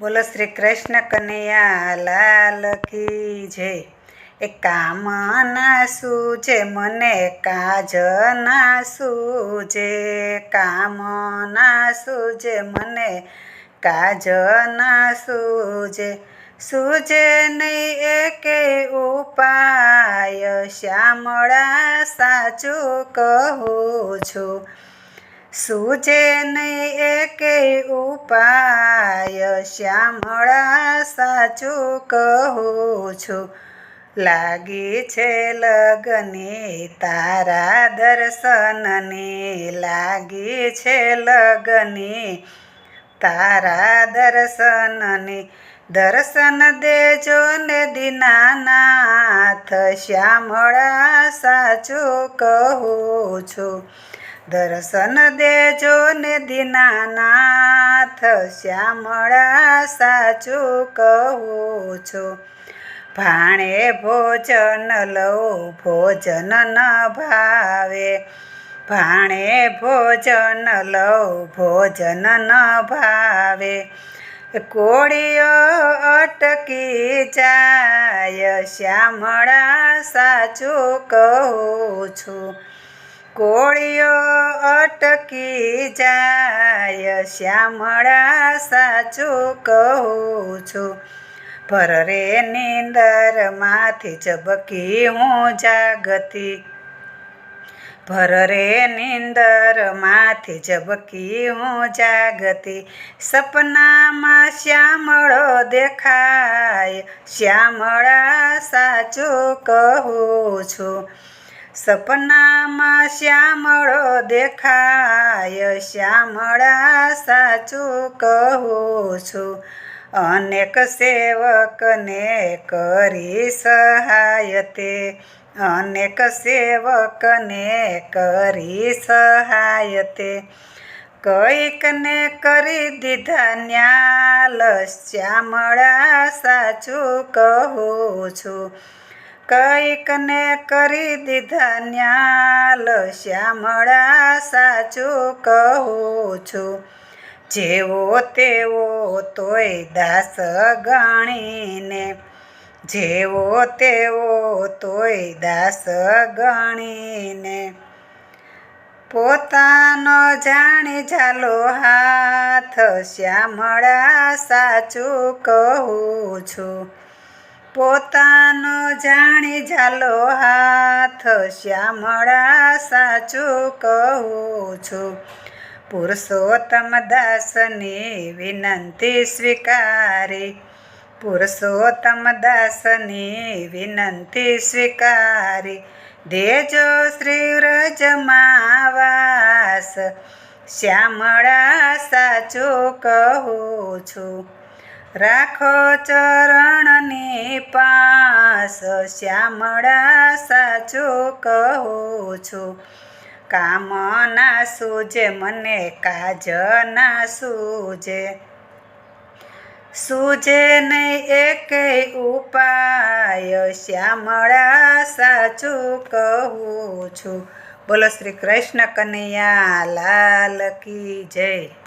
બોલો શ્રી કૃષ્ણ કનૈયા લાલ કી જય. એ કામ ના સૂજે, મને કાજ ના સૂજે કામ ના સૂજે, મને કાજ ના સૂજે. સૂજે નહીં એકે ઉપાય, શ્યામળા સાચું કહું છું. સૂજે નહીં એકે ઉપાય શ્યામળા સાચું કહું છું. લાગી છે લગને તારા દર્શનને, લાગી છે લગને તારા દર્શનની. દર્શન દેજો ને દીનાનાથ, શ્યામળા સાચું કહું છું. દર્શન દેજો ને દીનાનાથ, શ્યામળા સાચું કહું છું. ભાણે ભોજન લઉં, ભોજન ન ભાવે. ભાણે ભોજન લઉં, ભોજન ન ભાવે. કોળીઓ અટકી જાય, શ્યામળા સાચું કહું છું. કોળીઓ અટકી જાય, શ્યામળા સાચું કહું છું. પર રે નીંદરમાંથી ઝબકી હું જાગતી. ભર રે નીંદરમાંથી ઝબકી હું જાગતી. સપનામાં શ્યામળો દેખાય, શ્યામળા સાચું કહું છું. સપનામાં શ્યામળો દેખાય, શ્યામળા સાચું કહું છું. અનેક સેવકને કરી સહાય તે, અનેક સેવકને કરી સહાય તે. કઈકને કરી દીધા ન્યાલ, શ્યામળા સાચું કહું છું. કઈકને કરી દીધા ન્યાલ. શ્યામળા સાચું કહું છું, જેવો તેવો તોય દાસ ગણીને. જેવો તેવો તોય દાસ ગણીને. પોતાનો જાણી ચાલો હાથ. શ્યામળા સાચું કહું છું પોતાનો જાણી ઝાલો હાથ શ્યામળા સાચું કહું છું. પુરુષોત્તમ દાસની વિનંતી સ્વીકારી. પુરુષોત્તમ દાસની વિનંતી સ્વીકારી. દેજો શ્રી વ્રજમાવાસ શ્યામળા સાચું કહું છું. રાખો ચરણની પાસ, શ્યામળા સાચો કહું છું. કામ ના સૂજે મને કાજ ના સૂજે. સૂજે નહીં એકે ઉપાય, શ્યામળા સાચું કહું છું. બોલો શ્રી કૃષ્ણ કનૈયા, લાલ કી જય.